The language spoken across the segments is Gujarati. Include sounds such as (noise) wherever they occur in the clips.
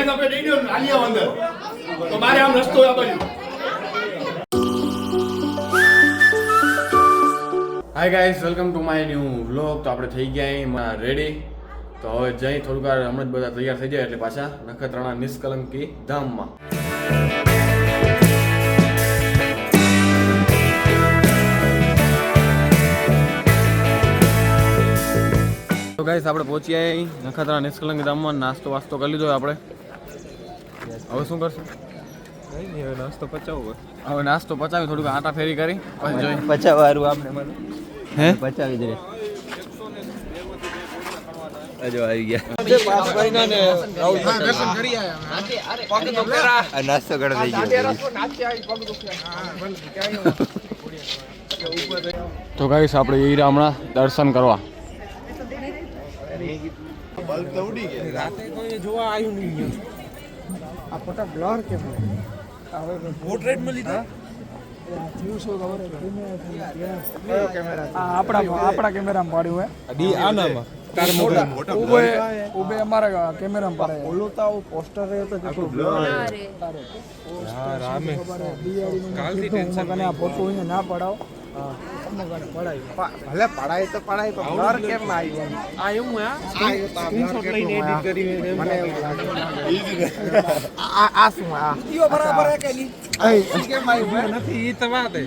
તમે તમે દઈ દો આલિયા અંદર તો મારે આમ રસ્તો આ hi guys welcome to my new vlog તો આપણે થઈ ગયા અહીં રેડી તો હવે જઈ થોડીક વાર હમણાં જ બધા તૈયાર થઈ જાય એટલે પાછા નખત્રાણા નિષ્કલંકી ધામમાં. તો ગાઈસ આપણે પહોંચ્યા અહીં નખત્રાણા નિષ્કલંકી ધામમાં. નાસ્તો વાસ્તો કરી લીધો આપણે. હવે શું કરશું? નાસ્તો પચાવો હવે નાસ્તો પચાવી થોડુંક આટા ફેરી કરી પછી જોઈ. પચાવવાનું આપણે મને. હે? પચાવી દે હજુ આવી ગયા. આ નાસ્તો ઘણો થઈ ગયો. તો ગાઈસ આપણે હીરા હમણાં દર્શન કરવા. આપણા આપણા કેમેરામાં પાડ્યું હે. ઉભે ઉભે અમારા કેમેરામાં પાડે ઓલું તો પોસ્ટર રહ્યો તો કે કાલથી ટેન્શન કને આ એને ના પડાવો. ભલે પડાય તો પડાય તો બ્લર કેમ આવી આ એવું હે? સ્ક્રીનશોટ લઈને એડિટ કરીને મને આ આ શું આ? બરાબર હે કે નહીં? કેમ આવ્યું નથી ઈ તો વાત હે.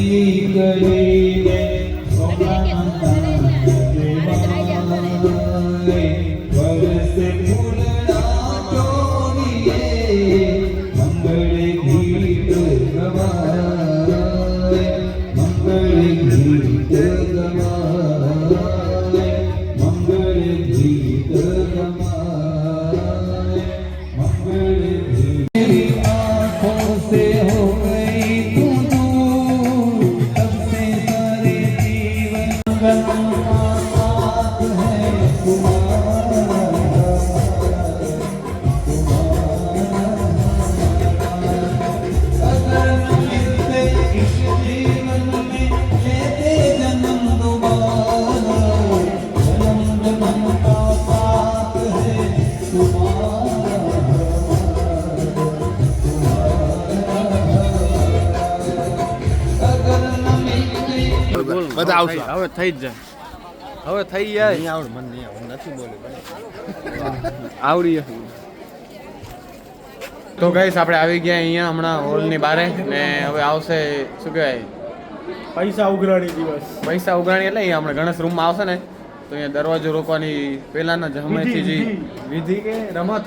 दी गई બધા આવશે. હવે થઈ જ જાય. હવે થઈ જાય. આવડ મને નહીં આવડ. નથી બોલ્યો (laughs) આવડી તો ગઈશ આપણે આવી ગયા અહીંયા હમણાં હોલની બારે ને હવે આવશે શું કહેવાય? પૈસા ઉઘરાણી દિવસ. પૈસા ઉઘરાણી એટલે અહીંયા આપણે ગણેશ રૂમમાં આવશે ને તો અહીંયા દરવાજો રોકવાની પહેલાના જમેથી જે વિધિ. કે રમત?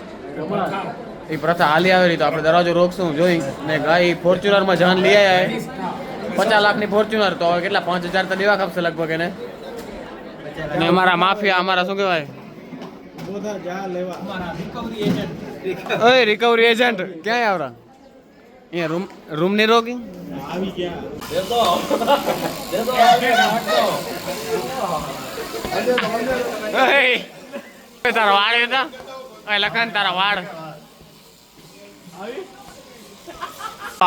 એ પ્રથા હાલી આવેલી તો આપણે દરવાજો રોકશું જોઈ. ને ગાય ફોર્ચ્યુનરમાં જાન લઈ આવ્યા પચાસ લાખની ફોર્ચ્યુનર તો હવે કેટલા? પાંચ હજાર તો દેવા ખપશે લગભગ એને. ને અમારા માફિયા અમારા શું કહેવાય? ઓય રિકવરી એજન્ટ ક્યાંય આવરા? અહીંયા રૂમ રૂમની રોકી? આવી ગયા ઓય તારા વાળ હતા ઓય લખન તારા વાળ.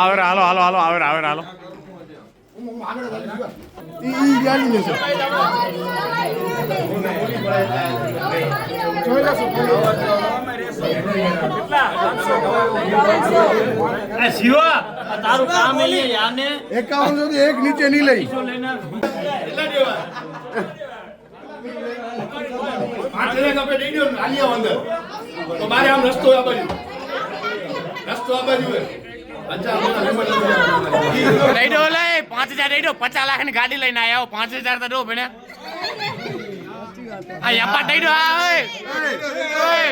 આવરે હાલો હાલો હાલો આવરે આવે હાલો. એકાવન સુધી એક નીચે નહીં લઈ. તો મારે આમ રસ્તો આ બાજુ. રસ્તો આ બાજુ દઈ દો લે પાંચ હજાર દઈ દો પચાસ લાખની ગાડી લઈને આવ્યા પાંચ હજાર તો દો ભણે આ યપ્પા દઈ દો આ ઓય ઓય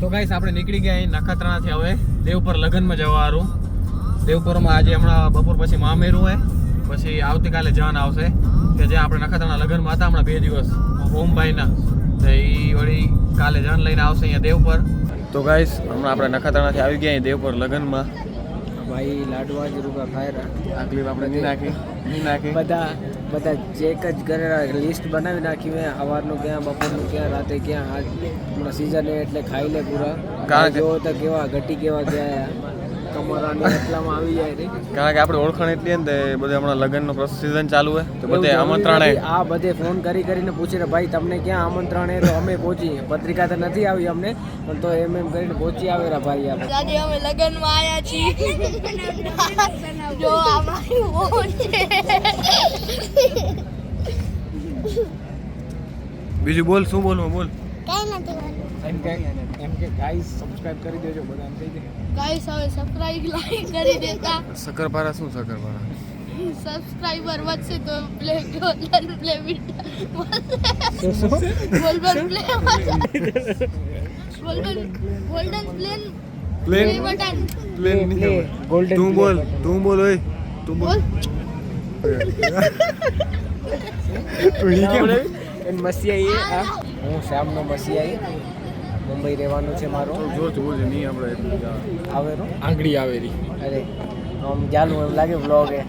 તો ગાઈસ આપણે નીકળી ગયા અહીં નખત્રાણાથી હવે દેવપર લગ્નમાં જવાનું. દેવપુરમાં આજે હમણાં બપોર પછી મામેરું હોય. પછી આવતીકાલે જાન આવશે. કે જે આપણે નખત્રાણા લગ્નમાં હતા હમણાં બે દિવસ. ઓમભાઈના. તો એ વળી કાલે જાન લઈને આવશે અહીંયા દેવપર તો ગાઈસ હમણાં આપણે નખત્રાણાથી આવી ગયા અહીં દેવપર લગ્નમાં. ભાઈ લાડવા જ રૂપા ખાયરા આગલી આપણે નહીં નાખી નહીં નાખી. બધા બધા ચેક જ કરેલા લિસ્ટ બનાવી નાખી મેં. સવારનું ક્યાં બપોરનું ક્યાં રાતે ક્યાં. આજ હમણાં સિઝન એટલે ખાઈ લે પૂરા. કારણ કે- કેવા ઘટી કેવા ગયા. આવી કારણ કે આપણે ઓળખાણ એટલી ને તે બધે હમણાં લગ્નનો સિઝન ચાલુ હોય. તો બધે આમંત્રણ આ બધે ફોન કરી કરીને પૂછીને ભાઈ તમને ક્યાં આમંત્રણ એ તો અમે પહોંચી પત્રિકા તો નથી આવી અમને પણ તો એમ એમ કરીને પહોંચી આવેલા ભાઈ આપણે. આજે અમે લગ્નમાં આવ્યા છીએ. જો બીજું બોલ શું બોલવું? બોલ. કઈ નથી એમ કઈ? ગાઈસ સબસ્ક્રાઇબ કરી દેજો બધાને થઈ કહી દે. ગાઈસ હવે સબસ્ક્રાઇબ લાઈક કરી દેતા. શક્કરપારા શું શક્કરપારા સબસ્ક્રાઇબર વધશે તો play dollar play golden play golden golden plane plane button plane play, golden તું બોલ તું બોલ ઓય તું બોલ. એન મસીઆઈ એ હું. શ્યામનો મસીઆઈ મુંબઈ રહેવાનું છે મારું. જો જોવું છે નહીં આપણે. આવેરો? આંગળી આવેરી. અરે આમ ચાલુ એમ લાગે વ્લોગ એ.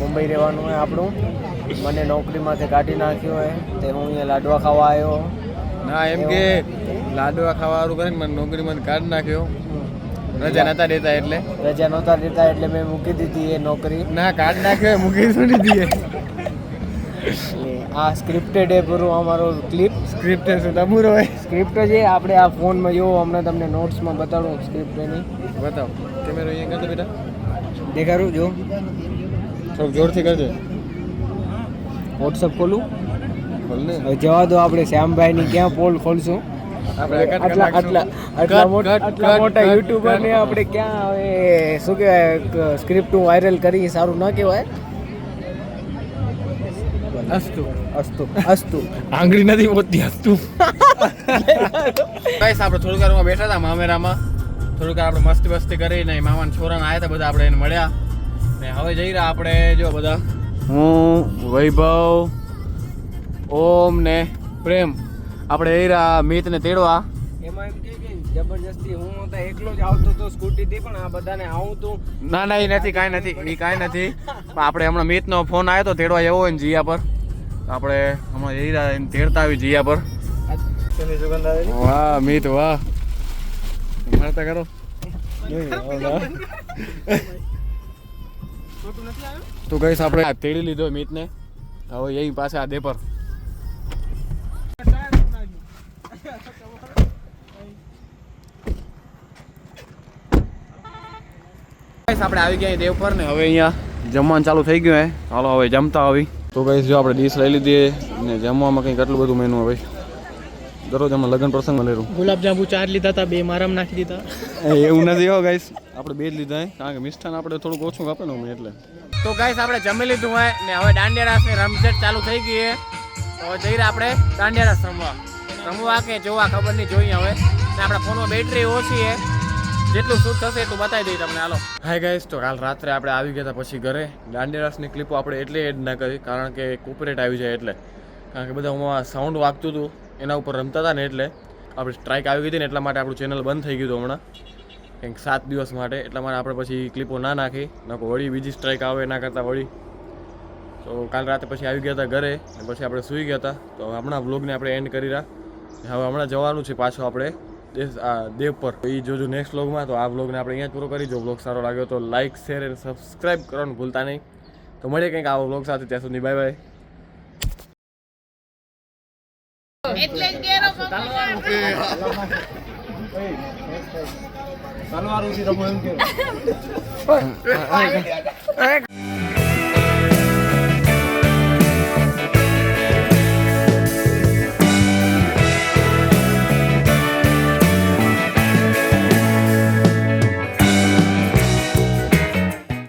મુંબઈ રહેવાનું હોય આપણું. મને નોકરીમાંથી કાઢી નાખ્યો હોય તે હું અહીંયા લાડવા ખાવા આવ્યો. ના એમ કે લાડવા ખાવાવાળું કરીને મને નોકરીમાં કાઢી નાખ્યો. રજા નતા દેતા એટલે. રજા નહોતા દેતા એટલે મેં મૂકી દીધી એ નોકરી. ના કાઢ નાખ્યો મૂકી દીધી એટલે આ સ્ક્રિપ્ટેડ એ પૂરું અમારો ક્લિપ સ્ક્રિપ્ટ શું તમારો હોય. સ્ક્રિપ્ટ છે આપણે આ ફોનમાં જોવો હમણાં તમને નોટ્સમાં બતાડું સ્ક્રિપ્ટ એની. બતાવો. કેમેરો અહીંયા કરતો બેટા. દેખાડું જો. થોડુંક જોરથી કરજો વોટ્સઅપ ખોલું. ખોલને. હવે જવા દો આપણે શ્યામભાઈની ક્યાં પોલ ખોલશું? આટલા આટલા આટલા મોટા મોટા cut, યુટ્યુબર ને આપણે ક્યાં હવે શું કહેવાય સ્ક્રિપ્ટ વાયરલ કરી સારું ન કહેવાય. અસ્તુ. અસ્તુ અસ્તુ. આંગળી નથી પોતી અસ્તુ. ગાઈસ આપણે થોડીક વારમાં બેઠા હતા મામેરામાં. થોડીક આપણે મસ્તી મસ્તી કરી ને મામાના છોરાને આવ્યા હતા બધા આપણે એને મળ્યા. ને હવે જઈ રહ્યા આપણે જો બધા. હું વૈભવ ઓમ ને પ્રેમ. આપણે જઈ રહ્યા મિતને તેડવા. એમાં એમ કે જબરજસ્તી હું તો એકલો જ આવતો તો સ્કૂટી થી પણ આ બધાને આવું તું. ના ના એ નથી કાંઈ નથી એ કાંઈ નથી. આપણે હમણાં મિતનો ફોન આવ્યો તો તેડવા જવો હોય ને જીયા પર. આપણે હમણાં જઈ રહ્યા તેડતા આવી જીયા પર. વાહ મીત વાહ. મારતા કરો. તો ગઈશ આપણે તેડી લીધો મીતને હવે એ પાસે આ દે પર આપણે આવી ગયા દેવ પર ને. હવે અહીંયા જમવાનું ચાલુ થઈ ગયું હે. હાલો, હવે જમતા આવી. તો ગઈશ જો આપણે ડીશ લઈ લીધી ને જમવામાં કંઈક આટલું બધું મેનુ હોય દરરોજ અમે લગ્ન પ્રસંગમાં લેરું ગુલાબજાંબુ ચાર લીધા હતા બે મારામાં નાખી દીધા. એવું નથી હો ગાઈસ આપણે બે જ લીધા કારણ કે મિષ્ઠાન આપણે થોડુંક ઓછું કાપે ને અમે એટલે. તો ગાઈસ આપણે જમી લીધું હોય ને હવે દાંડિયા રાસની રમઝટ ચાલુ થઈ ગઈ છે હવે જઈ રહ્યા આપણે દાંડિયા રાસ રમવા. રમવા કે જોવા ખબર નહીં જોઈએ હવે. ને આપણા ફોનમાં બેટરી ઓછી છે જેટલું શૂટ થશે એટલું બતાવી દઈએ તમને, હાલો. હાય ગાઈસ તો કાલ રાત્રે આપણે આવી ગયા પછી ઘરે. દાંડિયા ક્લિપો આપણે એટલે એડ ના કરી, કારણ કે કોપરેટ આવી જાય એટલે. કારણ કે બધા હું સાઉન્ડ વાગતું હતું, એના ઉપર રમતા હતા ને એટલે આપણે સ્ટ્રાઇક આવી ગઈ હતી ને એટલા માટે આપણું ચેનલ બંધ થઈ ગયું હતું હમણાં. કંઈક સાત દિવસ માટે, એટલા માટે આપણે પછી ક્લિપો ના નાખી. નકો વળી બીજી સ્ટ્રાઇક આવે એના કરતાં વળી. તો કાલ રાતે પછી આવી ગયા હતા ઘરે પછી આપણે સૂઈ ગયા હતા. તો હમણાં વ્લોગને આપણે એન્ડ કરી રહ્યા. હવે હમણાં જવાનું છે પાછું આપણે. દેવ પર તો એ જોજો નેક્સ્ટ વ્લોગમાં તો આ વ્લોગને આપણે અહીંયા પૂરો કરી. જો વ્લોગ સારો લાગ્યો તો લાઇક શેર અને સબસ્ક્રાઈબ કરવાનું ભૂલતા નહીં. તો મળીએ કંઈક આવો વ્લોગ સાથે. ત્યાં સુધી બાય બાય તલવાર ઉછી રમો એમ કે. (laughs)